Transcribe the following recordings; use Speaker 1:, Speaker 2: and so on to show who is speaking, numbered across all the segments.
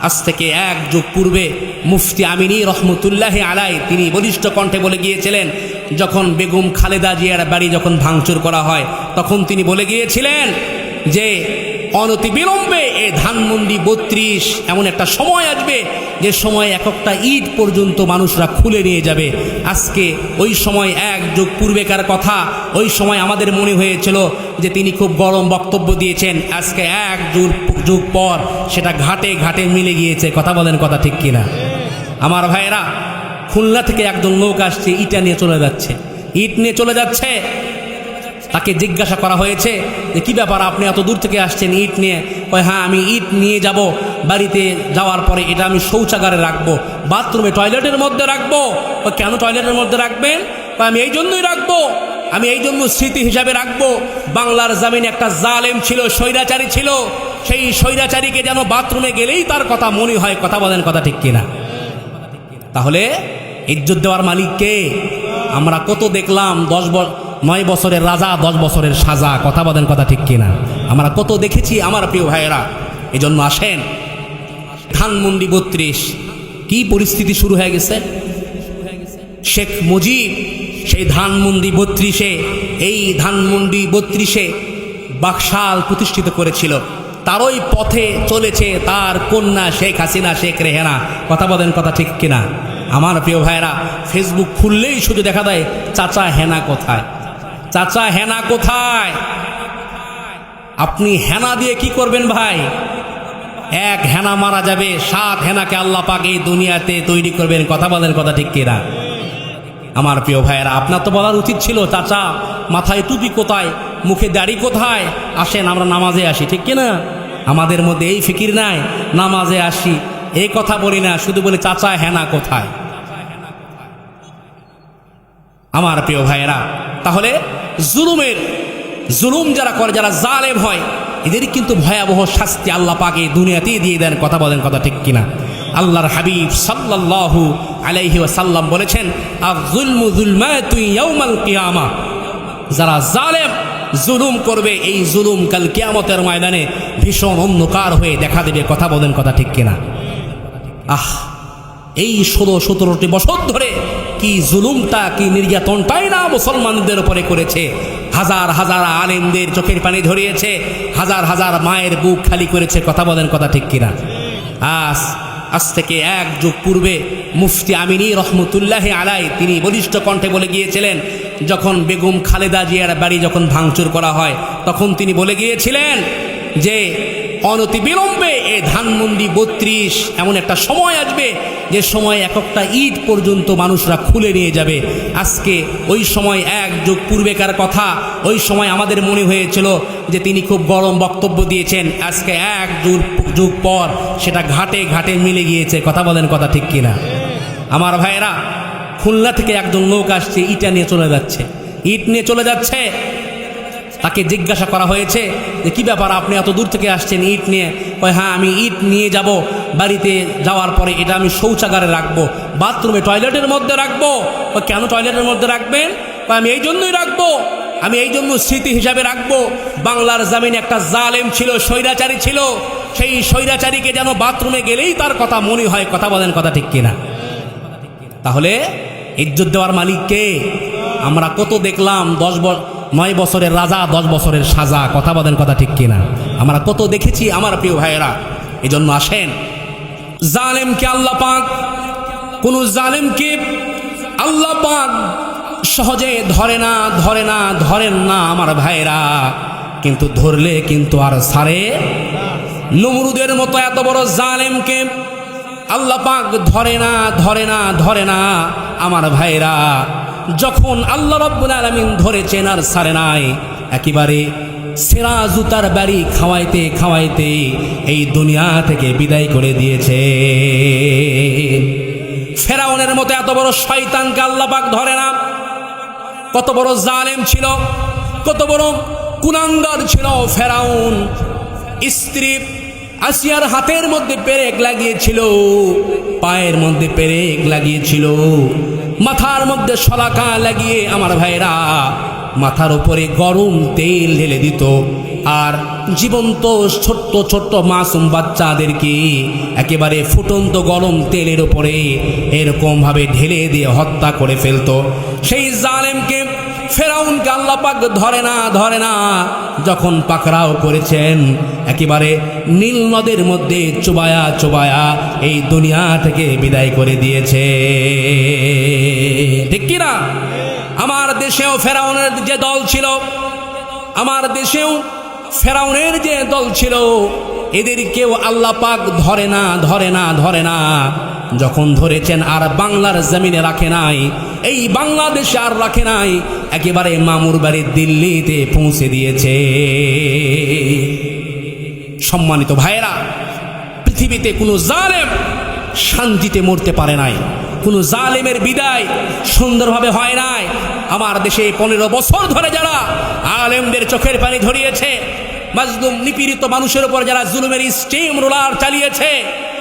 Speaker 1: আজ থেকে এক যুগ পূর্বে মুফতি আমিনী রহমতুল্লাহ আলাই তিনি বলিষ্ঠ কণ্ঠে বলে গিয়েছিলেন, যখন বেগম খালেদা জিয়ার বাড়ি যখন ভাঙচুর করা হয়, তখন তিনি বলে গিয়েছিলেন যে অনতি বিলম্বে এ ধানমন্ডি বত্রিশ, এমন একটা সময় আসবে, যে সময় এক একটা ঈদ পর্যন্ত মানুষরা খুলে নিয়ে যাবে। আজকে ওই সময় এক যুগ পূর্বেকার কথা, ওই সময় আমাদের মনে হয়েছিল যে তিনি খুব গরম বক্তব্য দিয়েছেন, আজকে এক যুগ যুগ পর সেটা ঘাটে ঘাটে মিলে গিয়েছে, কথা বলেন কথা ঠিক কিনা? আমার ভাইয়েরা, খুলনা থেকে একজন লোক আসছে, ইটা নিয়ে চলে যাচ্ছে। ইট নিয়ে চলে যাচ্ছে তাকে জিজ্ঞাসা করা হয়েছে যে কি ব্যাপার? আপনি এত দূর থেকে আসছেন ইট নিয়ে? কয় হ্যাঁ আমি ইট নিয়ে যাব। বাড়িতে যাওয়ার পরে এটা আমি শৌচাগারে রাখব। বাথরুমে টয়লেটের মধ্যে রাখব। কয়, কেন টয়লেটের মধ্যে রাখবেন? আমি এই জন্যই রাখব। আমি এই জন্য স্মৃতি হিসাবে রাখব। বাংলার জামিন একটা জালেম ছিল স্বৈরাচারী ছিল। সেই স্বৈরাচারীকে যেন বাথরুমে গেলেই তার কথা মনে হয়। কথা বলেন কথা ঠিক কিনা? তাহলে ইজ্জত দেওয়ার মালিককে আমরা কত দেখলাম দশ নয় বছরের রাজা, দশ বছরের সাজা, কথা বলেন কথা ঠিক কিনা? আমরা কত দেখেছি আমার প্রিয় ভাইয়েরা এই জন্য আসেন। ধানমন্ডি বত্রিশ, কি পরিস্থিতি শুরু হয়ে গেছে? শেখ মুজিব সেই ধানমন্ডি বত্রিশে, এই ধানমন্ডি বত্রিশে বাকশাল প্রতিষ্ঠিত করেছিল। তারই পথে চলেছে তার কন্যা শেখ হাসিনা, শেখ রেহেনা। কথা বলেন কথা ঠিক কিনা? আমার প্রিয় ভাইরা ফেসবুক খুললেই শুধু দেখা দেয় চাচা হেনা কোথায়? চাচা, হেনা কোথায়? আপনি হেনা দিয়ে কি করবেন ভাই? এক হেনা মারা যাবে, সাত হেনাকে আল্লাহ পাক এই দুনিয়াতে তৈরি করবেন। কথা বলেন, কথা ঠিক কিনা? আমার প্রিয় ভাইয়েরা, আপনার তো বলার উচিত ছিল, চাচা, মাথায় টুপি কোথায়, মুখে দাড়ি কোথায়? আসেন, আমরা নামাজে আসি, ঠিক কিনা? আমাদের মধ্যে এই ফিকির নাই, নামাজে আসি। এই কথা বলি না, শুধু বলি, চাচা, হেনা কোথায়? আমার প্রিয় ভাইয়েরা, তাহলে জুলুমের জুলুম যারা করে, যারা জালেম হয়, এদের কিন্তু ভয়াবহ শাস্তি আল্লাহ পাকে দুনিয়াতেই দিয়ে দেন। কথা বলেন কথা ঠিক কিনা? আল্লাহর হাবিব সাল্লাল্লাহু আলাইহি ওয়াসাল্লাম বলেছেন কিয়ামা। যারা জালেম জুলুম করবে, এই জুলুম কাল কিয়ামতের ময়দানে ভীষণ অন্ধকার হয়ে দেখা দেবে। কথা বলেন কথা ঠিক কিনা? আহ এই ষোলো, সতেরোটি বছর ধরে কি জুলুমটা, কি নির্যাতনটাই না মুসলমানদের উপরে করেছে? হাজার হাজার আলেমদের চোখের পানি ধরিয়েছে, হাজার হাজার মায়ের বুক খালি করেছে, কথা বলেন কথা ঠিক কিনা? আজ আজ থেকে এক যুগ পূর্বে মুফতি আমিনী রহমতুল্লাহ আলাই তিনি বলিষ্ঠ কণ্ঠে বলে গিয়েছিলেন, যখন বেগম খালেদা জিয়ার বাড়ি যখন ভাঙচুর করা হয়, তখন তিনি বলে গিয়েছিলেন যে অনতি বিলম্বে এ ধানমন্ডি বত্রিশ এমন একটা সময় আসবে যে সময় এক একটা ঈদ পর্যন্ত মানুষরা খুলে নিয়ে যাবে, আজকে ওই সময় এক যুগ পূর্বেকার কথা, ওই সময় আমাদের মনে হয়েছিল যে তিনি খুব গরম বক্তব্য দিয়েছেন, আজকে এক যুগ যুগ পর সেটা ঘাটে ঘাটে মিলে গিয়েছে, কথা বলেন কথা ঠিক কিনা? আমার ভাইয়েরা, খুলনা থেকে একজন লোক আসছে, ইটা নিয়ে চলে যাচ্ছে। ইট নিয়ে চলে যাচ্ছে তাকে জিজ্ঞাসা করা হয়েছে যে কি ব্যাপার? আপনি এত দূর থেকে আসছেন ইট নিয়ে? কয় হ্যাঁ আমি ইট নিয়ে যাব। বাড়িতে যাওয়ার পরে এটা আমি শৌচাগারে রাখব। বাথরুমে টয়লেটের মধ্যে রাখব। কয়, কেন টয়লেটের মধ্যে রাখবেন? আমি এই জন্যই রাখব। আমি এই জন্য স্মৃতি হিসাবে রাখব। বাংলার জামিন একটা জালেম ছিল স্বৈরাচারী ছিল। সেই স্বৈরাচারীকে যেন বাথরুমে গেলেই তার কথা মনে হয়। কথা বলেন কথা ঠিক কিনা? তাহলে ইজ্জত দেওয়ার মালিককে আমরা কত দেখলাম দশ নয় বছরের রাজা, দশ বছরের সাজা, কথা বলেন কথা ঠিক কিনা? আমরা কত দেখেছি আমার প্রিয় ভাইয়েরা এই জন্য আসেন। জালেমকে আল্লাহ পাক, কোন জালেমকে আল্লাহ পাক সহজে ধরে না ধরে না, ধরেন না আমার ভাইয়েরা। কিন্তু ধরলে কিন্তু আর সারে নমরুদের মতো এত বড় জালেমকে আল্লাহ পাক ধরে না ধরে না ধরে না আমার ভাইরা যখন আল্লাহ রব্বুল আলমিন ধরেছেন আর সারে নাই, একেবারে সেরা জুতার বাড়ি খাওয়াইতে খাওয়াইতে এই দুনিয়া থেকে বিদায় করে দিয়েছে। ফেরাউনের মতো এত বড় শয়তানকে আল্লাহ পাক ধরে না। কত বড় জালেম ছিল, কত বড় কুনাঙ্গার ছিল ফেরাউন। স্ত্রী আসিয়ার হাতের মধ্যে পেরেক লাগিয়েছিল, পায়ের মধ্যে পেরেক লাগিয়েছিল। মাথার মধ্যে শলাকা লাগিয়ে আমার ভাইরা মাথার উপরে গরম তেল ঢেলে দিত। আর জীবন্ত ছোট্ট ছোট্ট মাসুম বাচ্চাদেরকে একেবারে ফুটন্ত গরম তেলের উপরে এরকমভাবে ঢেলে দিয়ে হত্যা করে ফেলতো। সেই জালেমকে ফেরাউনকে আল্লাহ পাক ধরে না ধরে না। যখন পাকড়াও করেছেন, একেবারে নীল নদের মধ্যে চুবায়া চুবায়া এই দুনিয়া থেকে বিদায় করে দিয়েছে। ঠিক কিনা আমার দেশেও ফেরাউনের যে দল ছিল, আমার দেশেও ফেরাউনের যে দল ছিল, এদের কেউ আল্লাহ পাক ধরে না ধরে না ধরে না। যখন ধরেছেন আর বাংলার জমিনে রাখে নাই, এই বাংলাদেশে আর রাখে নাই, একেবারে মামুর বাড়ি দিল্লিতে পৌঁছে দিয়েছে। সম্মানিত ভাইরা পৃথিবীতে কোনো জালেম শান্তিতে মরতে পারে নাই, কোনো জালেমের বিদায় সুন্দরভাবে হয় নাই। আমার দেশে পনেরো বছর ধরে যারা আলেমদের চোখের পানি ধরিয়েছে, মাজলুম নিপীড়িত মানুষের উপর যারা জুলুমের স্টিম রোলার চালিয়েছে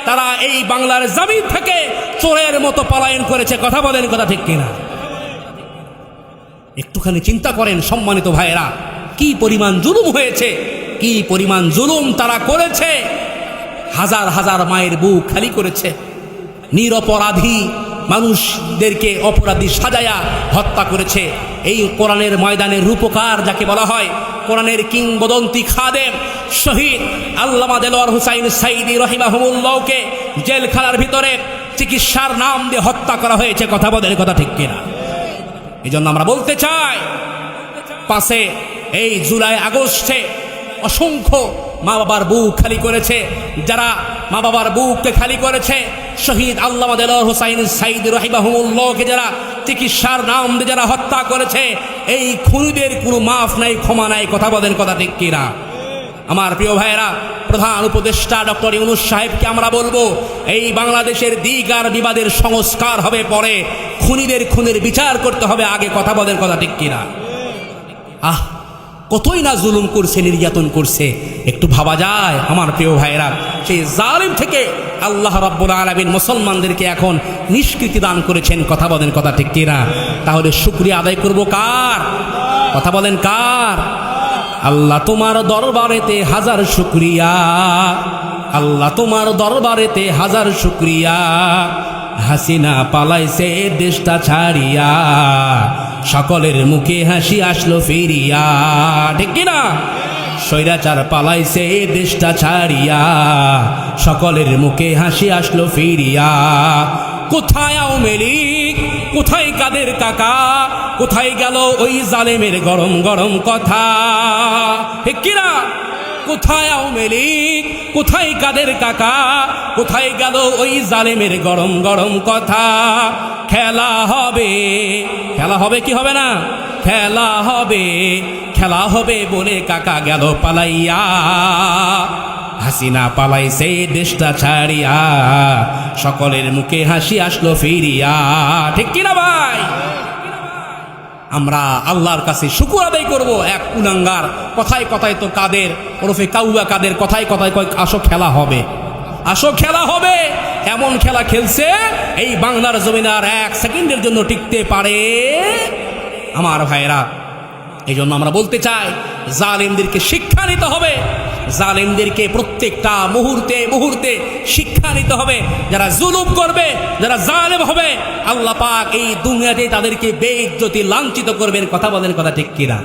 Speaker 1: তারা এই বাংলার জামিন থেকে চোরের মতো পলায়ন করেছে। কথা বলেন, কথা ঠিক কিনা? একটুখানি চিন্তা করেন সম্মানিত ভাইয়েরা। কি পরিমাণ জুলুম হয়েছে, কি পরিমাণ জুলুম তারা করেছে। হাজার হাজার মায়ের বুক খালি করেছে। নিরপরাধী মানুষদেরকে অপরাধী সাজায়া হত্যা করেছে। এই কোরআনের ময়দানের রূপকার যাকে বলা হয়, কোরআনের কিংবদন্তি খাদেম, শহীদ আল্লামা দেলোয়ার হুসাইন সাইদি রহিমাহমুল্লাহকে জেলখানার ভিতরে চিকিৎসার নাম দিয়ে হত্যা করা হয়েছে। কথা বলেন, কথা ঠিক কিনা? এই জন্য আমরা বলতে চাই, পাশে এই জুলাই আগস্টে অসংখ্য মা বাবার বুক খালি করেছে। যারা মা বাবার বুককে খালি করেছে, শহীদ আল্লাহ হোসাইন সাইদ রহিবাহুল্লাহকে যারা চিকিৎসার নাম দিয়ে যারা হত্যা করেছে, এই খুনিদের কোনো মাফ নাই, ক্ষমা নাই, কথা বলেন কথা ঠিক কিনা? আমার প্রিয় ভাইয়েরা, প্রধান উপদেষ্টা ডক্টর ইউনুস সাহেবকে আমরা বলব, এই বাংলাদেশের দিক আর বিবাদের সংস্কার হবে পরে, খুনিদের খুনের বিচার করতে হবে, আগে কথা বলেন কথা ঠিক কিনা? আহ কতই না জুলুম করছে, নির্যাতন করছে, একটু ভাবা যায় আমার প্রিয় ভাইয়েরা। সেই জালিম থেকে আল্লাহ রাব্বুল আলামিন মুসলমানদেরকে এখন নিষ্কৃতি দান করেছেন, কথা বলেন কথা ঠিক কিনা? তাহলে শুক্রিয়া আদায় করব কার? কথা বলেন কার? আল্লাহ তোমার দরবারেতে হাজার শুক্রিয়া। আল্লাহ তোমার দরবারেতে হাজার শুক্রিয়া। হাসিনা পালাইছে দেশটা ছাড়িয়া। সকলের মুখে হাসি আসলো ফিরিয়া। ঠিক কিনা? স্বৈরাচার পালাইছে দেশটা ছাড়িয়া। সকলের মুখে হাসি আসলো ফিরিয়া। কোথায় আওয়ামী কোথায় কাদের কাকা? কোথায় গেল ওই জালেমের গরম গরম কথা? ঠিক কিনা? কোথায় আওয়ামী কোথায় কাদের কাকা? কোথায় গেল ওই জালেমের গরম গরম কথা? খেলা হবে খেলা হবে কি হবে না? খেলা হবে খেলা হবে বলে কাকা গেল পালাইয়া। হাসিনা পালাইছে দেশটা ছাড়িয়া, সকলের মুখে হাসি আসলো ফিরিয়া। ঠিক কিনা ভাই? আমরা আল্লাহর কাছে শুকুর আদায় করব, এক কুলাঙ্গার কথায় কথায় তো কাদের, ওরফে কাউয়া কাদের, কথায় কথায় কয় আসো খেলা হবে। আসো খেলা হবে। এমন খেলা খেলছে, এই বাংলার জমিন আর এক সেকেন্ডের জন্য টিকতে পারে আমার ভাইরা এই জন্য আমরা বলতে চাই, জালেমদেরকে শিক্ষা নিতে হবে। জালেমদেরকে প্রত্যেকটা মুহূর্তে মুহূর্তে শিক্ষা নিতে হবে। যারা জুলুম করবে, যারা জালেম হবে, আল্লাহ পাক এই দুনিয়াতে তাদেরকে বেইজ্জতি লাঞ্ছিত করবেন। কথা বলেন কথা ঠিক কিনা?